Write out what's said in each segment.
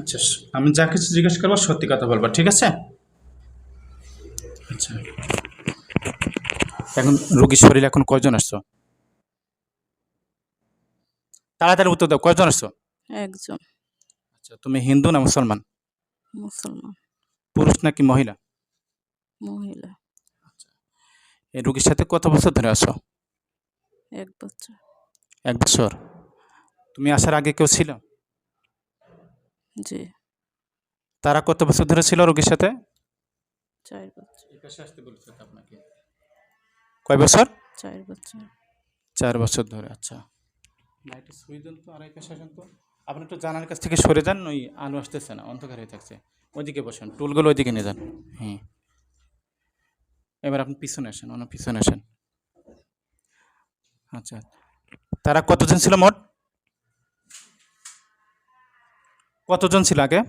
আচ্ছা আমি যা কিছু জিজ্ঞেস করব সত্যি কথা বলব ঠিক আছে? আচ্ছা। এখন রোগীর শরীর এখন কয়জন আসছো? তাড়াতাড়ি উত্তর দাও কয়জন আসছো? একজন। আচ্ছা তুমি হিন্দু না মুসলমান? মুসলমান। পুরুষ নাকি মহিলা? মহিলা। এই রোগীর সাথে কত বছর ধরে আসো এক বছর। এক বছর? তুমি আসার আগে কেউ ছিল? জি। তারা কত বছর ধরে ছিল রোগীর সাথে? চার বছর। আপনাকে। কয় বছর? চার বছর। চার বছর ধরে আচ্ছা। লাইটে সুইজন তো আড়াই পাশে আসেন তো। আপনি একটু জানার কাছ থেকে সরে যান ওই আলো আসতেছে না অন্ধকার হয়ে থাকছে। ওইদিকে বসেন টুলগুলো ওইদিকে নিয়ে যান। হ্যাঁ। এবার আপনি পিছনে আসেন অন্য পিছনে আসেন। আচ্ছা। তারা কতজন ছিল মোট? কতজন ছিল আগে?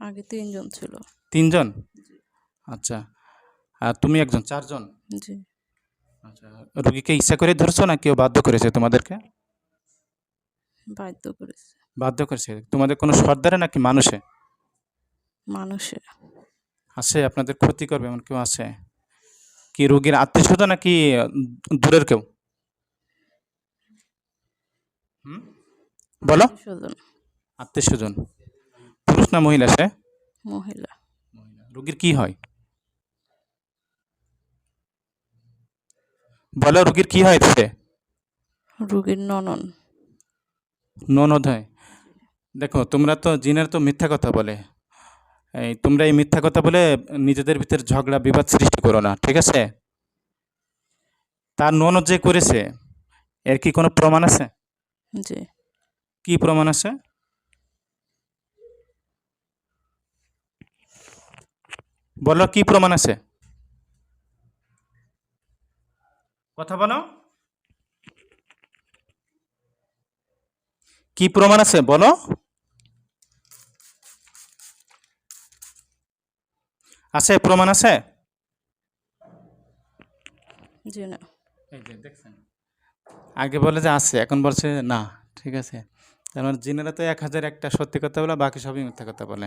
আগে তিনজন ছিল। তিনজন? আচ্ছা। আর তুমি একজন? চারজন? জি। আচ্ছা। রুগীকে ইচ্ছা করে ধরছো না কেউ বাধ্য করেছে তোমাদেরকে? বাধ্য করেছে। বাধ্য করেছে। তোমাদের কোনো সর্দারে নাকি মানুষে? মানুষে। আছে আপনাদের ক্ষতি করবে এমন কেউ আছে? কি রোগীর আত্মীয় স্বজন নাকি দূরের কেউ? হুম? বলো। আত্মীয় স্বজন? পুরুষ না মহিলা সে? মহিলা। রোগীর কি হয়? বলো রোগীর কি হয় সে? রুগীর ননন। ননদ হয় দেখো তোমরা তো জিনের তো মিথ্যা কথা বলে। এই তোমরা এই মিথ্যা কথা বলে নিজেদের ভিতরে ঝগড়া বিবাদ সৃষ্টি করো না ঠিক আছে? তার ননদ যে করেছে এর কি কোনো প্রমাণ আছে? জি। কি প্রমাণ আছে? বলো কি প্রমাণ আছে? কথা বলো। কি প্রমাণ আছে বলো। আছে প্রমাণ আছে? আগে বলে যে আছে এখন বলছে না ঠিক আছে। তার মানে জিনেরা তো এক হাজার একটা সত্যি কথা বলে বাকি সবই মিথ্যা কথা বলে।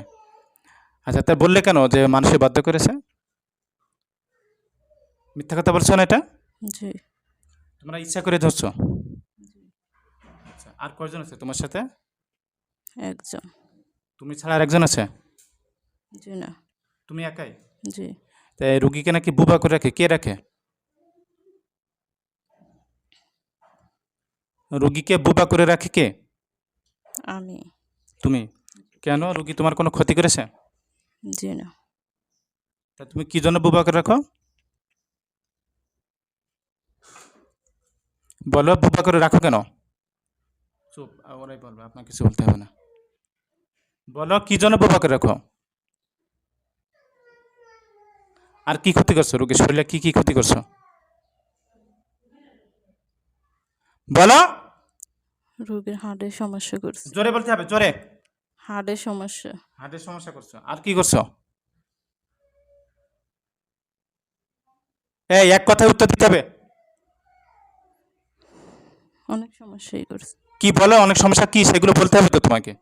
আচ্ছা তা বললে কেন যে মানুষে বাধ্য করেছে? মিথ্যা কথা বলছো না এটা? জি। তোমরা ইচ্ছা করে ধরছো? আচ্ছা আর কয়জন আছে তোমার সাথে? একজন। তুমি ছাড়া আর একজন আছে? জি না। তুমি একাই? জি। তাই রুগীকে নাকি বুবা করে রাখে? কে রাখে? রুগীকে বুবা করে রাখে কে? আমি। তুমি? কেন? রুগী তোমার কোনো ক্ষতি করেছে? জি না। তা তুমি কি জন্য বুবা করে রাখো? বলো বুবা করে রাখো কেন? চুপ ওরাই বলবে আপনাকে কিছু বলতে হবে না। বলো কি জন্য বুবা করে রাখো? আর কি ক্ষতি করছ রোগীর শরীরে কি কি ক্ষতি করছ? বলো! রুগীর হার্টের সমস্যা করছে। জোরে বলতে হবে জোরে। হার্টের সমস্যা। হার্টের সমস্যা করছ। আর কি করছ? এই এক কথায় উত্তর দিতে হবে। অনেক সমস্যাই করছে। কি বলো? অনেক সমস্যা কি? সেগুলো বলতে হবে তো তোমাকে।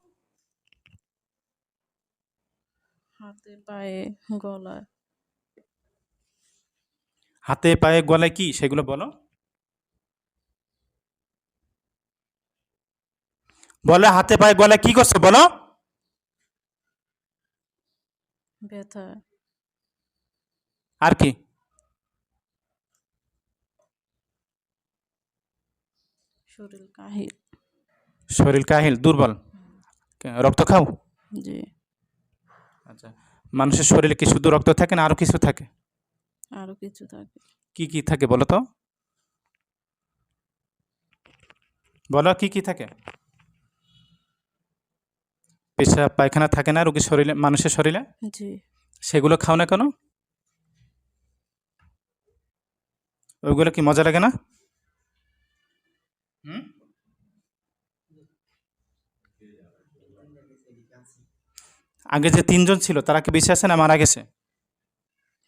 হাতে পায়ে গলায়। হাতে পায়ে গলায় কি? সেগুলো বলো। বলো হাতে পায়ে গলায় কি করছ? বলো। ব্যথা আর কি শরীর কাহিল শরীর কাহিল দুর্বল রক্ত খাও? জি আচ্ছা মানুষের শরীরে কি শুধু রক্ত থাকে না আরও কিছু থাকে? আরও কিছু থাকে। কি কি থাকে বলো তো? বলো কি কি থাকে? পেশাব পায়খানা থাকে না রোগীর শরীরে মানুষের শরীরে? জি। সেগুলো খাও না কেন? ওইগুলো কি মজা লাগে না? হুম? আগে যে তিনজন ছিল তারা কি বেঁচে আছে না মারা গেছে?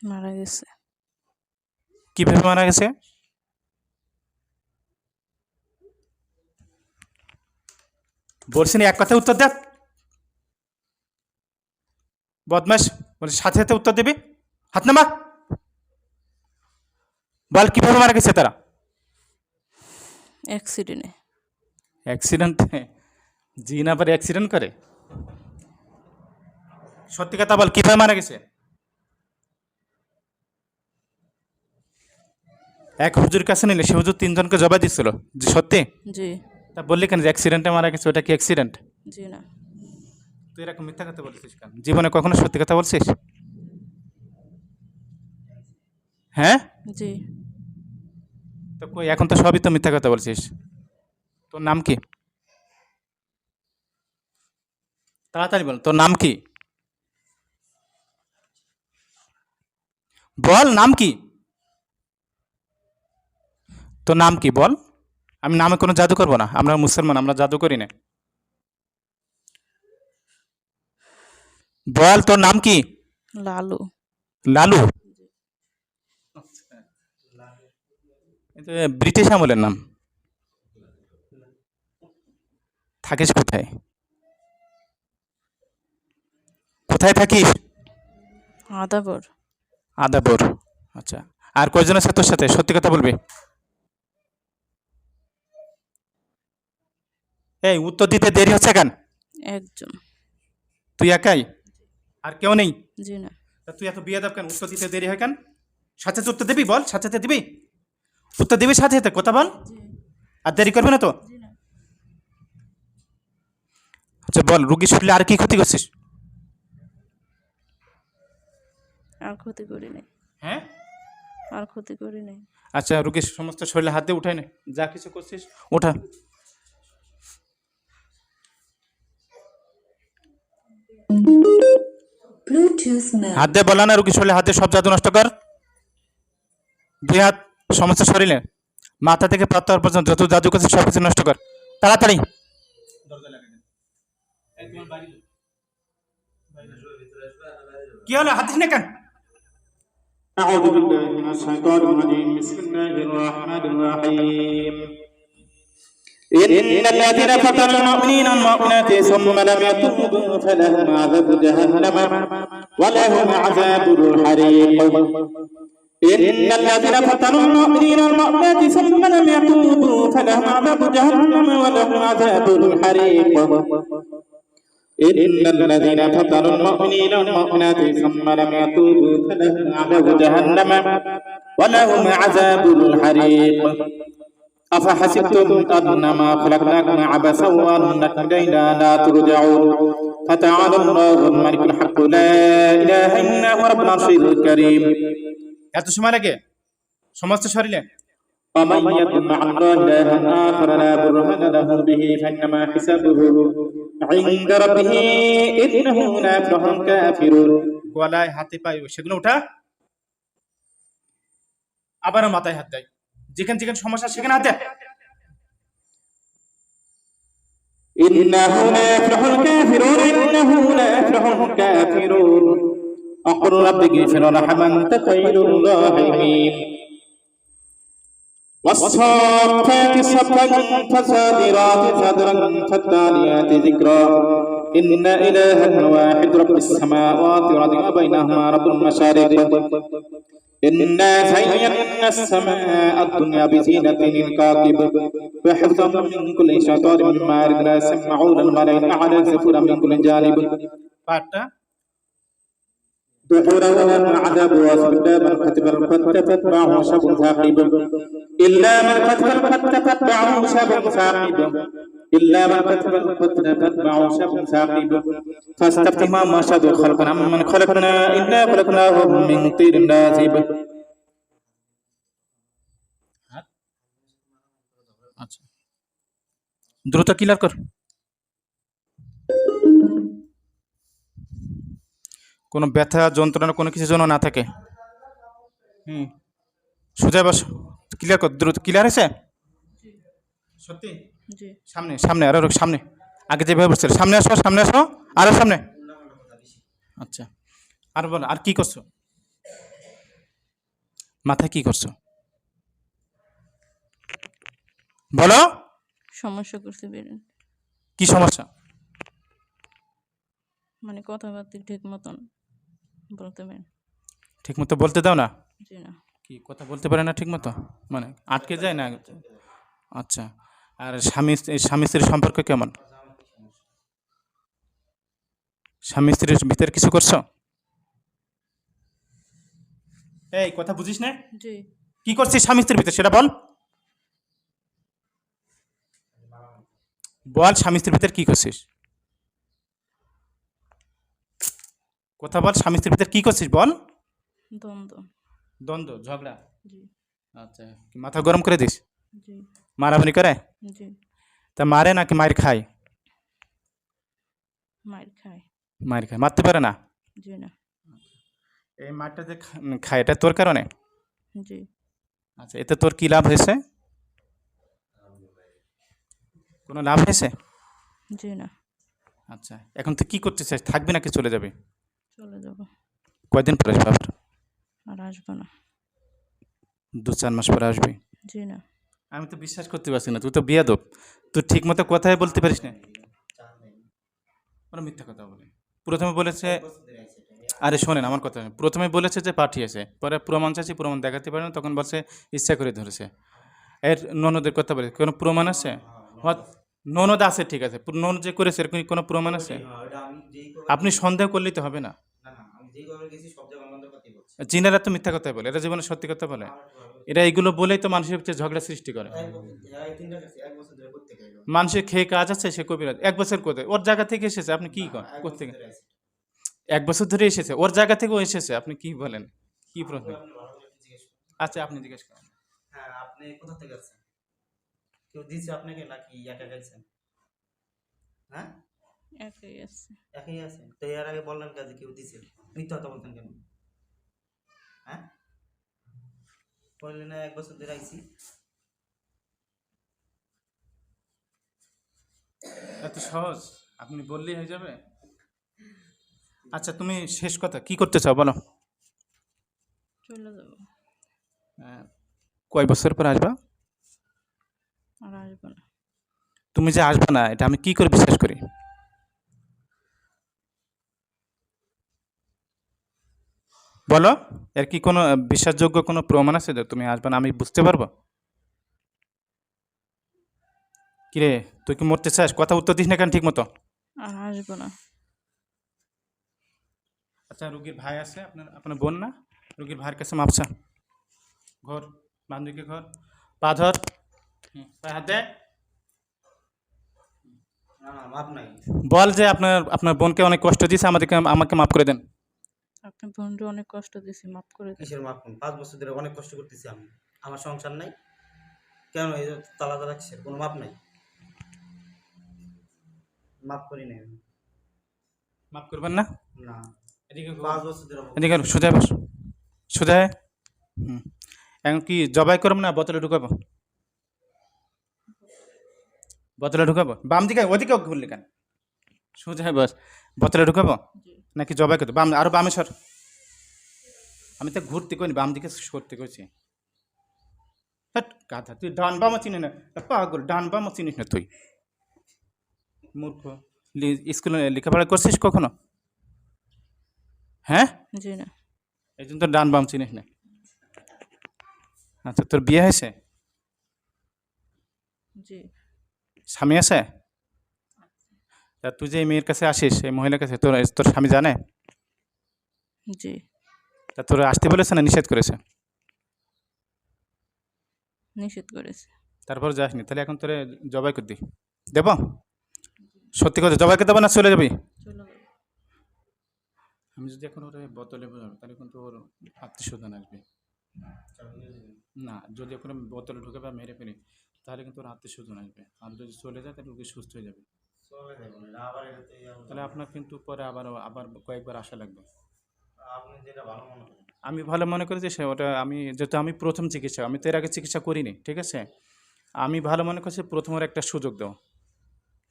মারা গেছে। কীভাবে মারা গেছে? বলছেন এক কথা উত্তর দেখ বদমাস বলছি সাথে সাথে উত্তর দিবি? হাত নামা। বল কীভাবে মারা গেছে তারা? অ্যাক্সিডেন্টে অ্যাক্সিডেন্ট জি না পারে অ্যাক্সিডেন্ট করে? সত্যি কথা বল কীভাবে মারা গেছে? এক হুজুর কাছে নিলে সে হুজুর তিনজনকে জবাই দিচ্ছিল যে সত্যি? জি। তা বললি কেন যে অ্যাক্সিডেন্টে মারা গেছে ওটা কি অ্যাক্সিডেন্ট জি না। তুই এরকম মিথ্যা কথা বলছিস কেন? জীবনে কখনো সত্যি কথা বলছিস? হ্যাঁ? জি। তো কই এখন তো সবই তো মিথ্যা কথা বলছিস। তোর নাম কি? তাড়াতাড়ি বল তোর নাম কি? বল নাম কি? তোর নাম কি বল? আমি নামে কোনো জাদু করব না আমরা মুসলমান আমরা জাদু করি না। বল তোর নাম কি? লালু। লালু? ব্রিটিশ আমলের নাম। থাকিস কোথায়? কোথায় থাকিস? আদাবর। আদাবর আচ্ছা। আর কয়জন আছে তোর সাথে? সত্যি কথা বলবি? এই উত্তর দিতে দেরি হচ্ছে কেন? একজন। তুই একাই? আর কেউ নেই। জি না। তা তুই এত বিয়ে দাব কেন? উত্তর দিতে দেরি হয় কেন? সাথে সাথে উত্তর দিবি বল সাথে সাথে দিবি? উত্তর দিবি সাথে সাথে কথা বল। আর দেরি করবে না তো? আচ্ছা বল রুগী শুনলে আর কি ক্ষতি করছিস? আর ক্ষতি করি নাই। হ্যাঁ? আর ক্ষতি করি নাই। আচ্ছা রুগীর সমস্ত শরীরে হাত দিয়ে উঠাই নে। যা কিছু করছিস ওঠা Bluetooth mode. হাত দিয়ে বলা না রুগীর শরীরে হাত দিয়ে সব জাদু নষ্ট কর দুই হাত সমস্ত শরীরে মাথা থেকে পাত্তার পর্যন্ত যত জাদু করছিস সব কিছু নষ্ট কর তাড়াতাড়ি কি হলো হাত দিস না কেন أعوذ بالله من الشيطان الرجيم بسم الله الرحمن الرحيم إن الذين فتنوا المؤمنين والمؤمنات ثم لم يتوبوا فلهم عذاب جهنم ولهم عذاب الحريق إن الذين فتنوا المؤمنين والمؤمنات ثم لم يتوبوا فلهم عذاب جهنم ولهم عذاب الحريق إن الذين فتنوا المؤمنين والمؤمنات ثم لم يتوبوا فلهم عذاب جهنم ولهم عذاب الحريق أفحسبتم أنما خلقناكم عبثا وأنكم إلينا لا ترجعون فتعالى الله الملك الحق لا إله إلا هو رب العرش الكريم এত সময় লাগে সমস্ত শরীরে ومن يكن مع الله إلها آخر لا برهان له به فإنما حسابه عند ربه إنه لا يفلح الكافرون গলায় হাতে পায়ে সেগুলো উঠা আবারও মাথায় হাত দেয় যেখানে যেখানে সমস্যা সেখানে হাত দেয় إنه لا يفلح الكافرون إنه لا يفلح الكافرون أقول رب اغفر رحما أنت خير الراحمين والصافات صفا فالزاجرات زجرا فالتاليات ذكرا إن إلها واحد رب السماوات والأرض وبينهما رب المشارق إنا زينا السماء الدنيا بزينة الكاتب وحفظا من كل شيطان مارد لا يسمعون الملائكة على الزفر من كل جانب. دحورا وعذاب واسبدا من كتب القد تتبعه شب ثاقب. إلا من كتب القد تتبعه شب ثاقب. إلا من كتب القد تتبعه شب ثاقب فاستفتهم ما شدوا خلقنا من خلقنا إلا خلقناهم من طين لازب আচ্ছা দ্রুত ক্লিয়ার কর কোনো ব্যথা যন্ত্রণা কোনো কিছু যেন না থাকে হুম সোজা বস ক্লিয়ার কর দ্রুত ক্লিয়ার হয়েছে সত্যি জি। সামনে সামনে আরও সামনে। আগে যেভাবে বসছিল সামনে আসো সামনে আসো আরও সামনে। আচ্ছা আর বলো আর কি করছ? মাথায় কি করছ? বলো। সমস্যা করতে বেরেন কি সমস্যা? মানে কথাবার্তা ঠিক মতন বলতে পারেন ঠিক মতো বলতে দাও না? জি না। কি কথা বলতে পারে না ঠিক মতো? মানে আটকে যায় না? আচ্ছা আর স্বামী স্বামী স্ত্রীর সম্পর্ক কেমন? স্বামী স্ত্রীর ভিতরে কিছু করছ? এই কথা বুঝিস না? কি করছিস স্বামী স্ত্রীর ভিতরে সেটা বল। বল স্বামী স্ত্রীর ভিতরে কি করছিস? কথা বল স্বামী স্ত্রীর ভিতরে কি করছিস বল। দ্বন্দ্ব। দ্বন্দ্ব ঝগড়া। জি। আচ্ছা মাথা গরম করে দিস। মারামারি করে? তা মারে নাকি মার খায়? মার খায়। মার খায়। মারতে পারে না? জি না। এই মারটা যে খায় এটা তোর কারণে? জি। আচ্ছা এতে তোর কি লাভ হয়েছে? কোনো লাভ হয়েছে? জি না। আচ্ছা এখন তুই কি করতে চাস? থাকবি নাকি চলে যাবে? চলে যাব। কয়দিন পরে আসবে আর আসব না। দু চার মাস পরে আসবি? জি না। আমি তো বিশ্বাস করতে পারছি না তুই তো বিয়া দোপ তুই ঠিক মতো কথাই বলতে পারিস না। ওরা মিথ্যা কথা বলে। প্রথমে বলেছে আরে শোনেন আমার কথা প্রথমে বলেছে যে পাঠিয়েছে পরে প্রমাণ চাইছি প্রমাণ দেখাতে পারে না তখন বলছে ইচ্ছা করে ধরেছে। এর ননদের কথা বলে কোনো প্রমাণ আছে? হত- ননদ আছে ঠিক আছে ননদ যে করেছে এরকম কোনো প্রমাণ আছে? আপনি সন্দেহ করলেই তো হবে না। চীনারা তো মিথ্যা কথাই বলে এরা জীবনে সত্যি কথা বলে। এরা এগুলো বলেই তো মানুষের ভিতরে ঝগড়া সৃষ্টি করে। মানুষের খেয়ে কাজ আছে সে কবিরাজ এক বছর কোথায় ওর জায়গা থেকে এসেছে আপনি কি করেন? কোথেকে এক বছর ধরে এসেছে ওর জায়গা থেকেও এসেছে আপনি কি বলেন? কি প্রশ্ন? আচ্ছা আপনি জিজ্ঞেস করেন। হ্যাঁ আপনি কোথা থেকে আসছেন? কেউ দিয়েছে আপনাকে নাকি একা গেছেন? হ্যাঁ? একাই আছে একই আছেন? তো এর আগে বললেন কাজে কেউ দিয়েছে? মিথ্যা কথা বলতেন কেন? হ্যাঁ? বললেন না এক বছর ধরে আইছি। এত সহজ? আপনি বললেই হয়ে যাবে? আচ্ছা তুমি শেষ কথা কি করতে চাও বলো? চলে যাব। আহ, কয় বছর পর আসবা? আর আসব না। তুমি যে আসবে না এটা আমি কি করে বিশ্বাস করি? বলো এর কি কোনো বিশ্বাসযোগ্য কোনো প্রমাণ আছে তুমি আসবে না? আমি বুঝতে পারব। কিরে তুই কি মরতে চাস? কথা উত্তর দিস না কেন ঠিক মতো আর আসব না। আচ্ছা রুগীর ভাই আছে আপনার আপনার বোন না? রুগীর ভাইয়ের কাছে মাপসা ঘর বান্ধবীকে ঘর। পা ধর। পায়ে হাত দে। না না মাপ নাই। বল যে আপনার আপনার বোনকে অনেক কষ্ট দিয়েছে আমাদেরকে আমাকে মাফ করে দেন। আপনি বোনকে অনেক কষ্ট দিয়েছি মাফ করে দিন। কিসের মাপ পাঁচ বছর ধরে অনেক কষ্ট করতেছি আমি। আমার সংসার নাই। কেন এই তালা তালা কিসের কোনো মাপ নাই। মাপ করি নাই আমি। মাফ করবেন না? না। এদিকে পাঁচ বছর ধরে এদিকে সোজা বস। সোজা। হয়ে। হুম। এখন কি জবাই করব না বোতলে ঢুকাবো? বোতলে ঢুকাবো? বাম দিকে ওদিকে ঘুরলি কেন? সোজা হয়ে বস। বোতলে ঢুকাবো? নাকি জবাই করতে বাম আরও বামে সর। আমি তো ঘুরতে করিনি বাম দিকে সরতে করেছি গাধা তুই ডান বামও চিনি না। পাগল ডান বামও চিনিস না তুই। মূর্খ। স্কুলে লেখাপড়া করছিস কখনো? হ্যাঁ? জি না। এই জন্য তো ডান বাম চিনিস না। আচ্ছা তোর বিয়ে হয়েছে? জি। স্বামী আছে? তা তুই যে মেয়ের কাছে আসিস এই মহিলার কাছে তোর তোর স্বামী জানে? জি। তা তোর আসতে বলেছে না নিষেধ করেছে? নিষেধ করেছে। তারপর যাসনি তাহলে এখন তোরে জবাই করে দিই দেব? সত্যি কথা জবাই করে দেবো না চলে যাবি? আমি যদি এখন ওরে বোতলে বোঝাবো তাহলে কিন্তু ওর আত্মীয়স্বজন আসবে। না যদি এখন বোতলে ঢুকে বা মেরে ফেলি তাহলে কিন্তু ওর আত্মীয়স্বজন আসবে। আর যদি চলে যায় তাহলে ওকে সুস্থ হয়ে যাবে। চলে যাব না আবার এটাতে আবার- তাহলে আপনার কিন্তু পরে আবার আবার কয়েকবার আসা লাগবে। আপনি যেটা ভালো মনে করেন। আমি ভালো মনে করি যে সে ওটা আমি যেহেতু আমি প্রথম চিকিৎসা আমি তো এর আগে চিকিৎসা করিনি ঠিক আছে? আমি ভালো মনে করছি প্রথম ওর একটা সুযোগ দাও।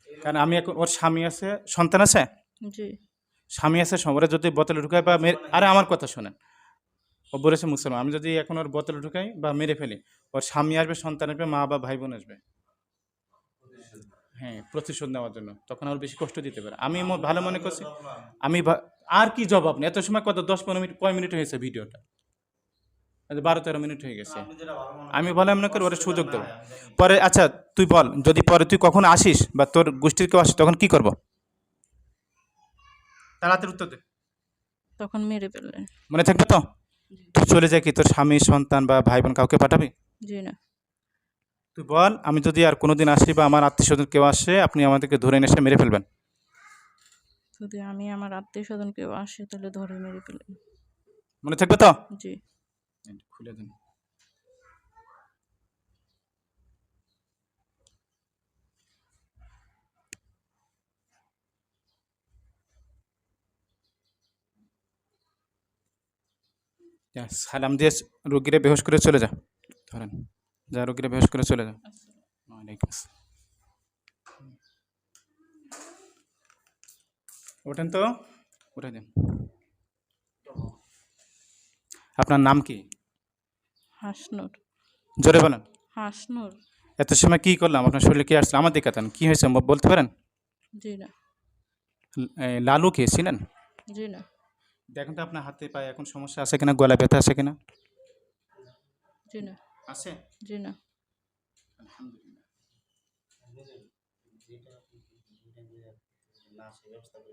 কারণ আমি এখন ওর স্বামী আছে সন্তান আছে? স্বামী আছে ওরা যদি বোতলে ঢুকায় বা মেরে আরে আমার কথা শোনেন। ও বলেছে মুসলমান আমি যদি এখন ওর বোতলে ঢুকাই বা মেরে ফেলি ওর স্বামী আসবে সন্তান আসবে মা বা ভাই বোন আসবে। হ্যাঁ প্রতিশোধ নেওয়ার জন্য। তখন আর বেশি কষ্ট দিতে পারে। আমি ভালো মনে করছি আমি আর কি জবাব নেই। এত সময় কত দশ পনেরো মিনিট কয় মিনিট হয়েছে ভিডিওটা? বারো তেরো মিনিট হয়ে গেছে। আপনি ভালো আমি ভালো মনে করি ওরা সুযোগ দেবো। পরে আচ্ছা তুই বল যদি পরে তুই কখন আসিস বা তোর গোষ্ঠীর কেউ আসিস তখন কি করব? তাড়াতাড়ি উত্তর দে। তখন মেরে ফেললেন। মনে থাকবে তো? তুই চলে যায় কি তোর স্বামী সন্তান বা ভাই বোন কাউকে পাঠাবি? জি না। তুই বল আমি যদি আর কোনোদিন আসি বা আমার আত্মীয় স্বজন কেউ আসে আপনি আমাদেরকে ধরে এনে এসে মেরে ফেলবেন। যদি আমি আমার আত্মীয় স্বজন কেউ আসে তাহলে ধরে মেরে ফেলেন মনে থাকবে তো? জি। খুলে দিন। সালাম দিয়ে রুগীরা বেহোশ করে চলে যা। ধরেন। যা রোগীরা বেহোশ করে চলে যা ওয়ালাইকুম আসসালাম। ওঠেন তো। উঠে দিন। আপনার নাম কি? হাসনুর। জোরে বলেন। হাসনুর। এত সময় কি করলাম? আপনার শরীরে কি আসলো আমার দিকে তান কি হয়েছে? বলতে পারেন? জি না। লালু কে? ছিলেন জি না। দেখুন তো আপনার হাতে পায়ে এখন সমস্যা আছে কিনা? গলা ব্যথা আছে কিনা? জি না। আছে? জি না। যেটা-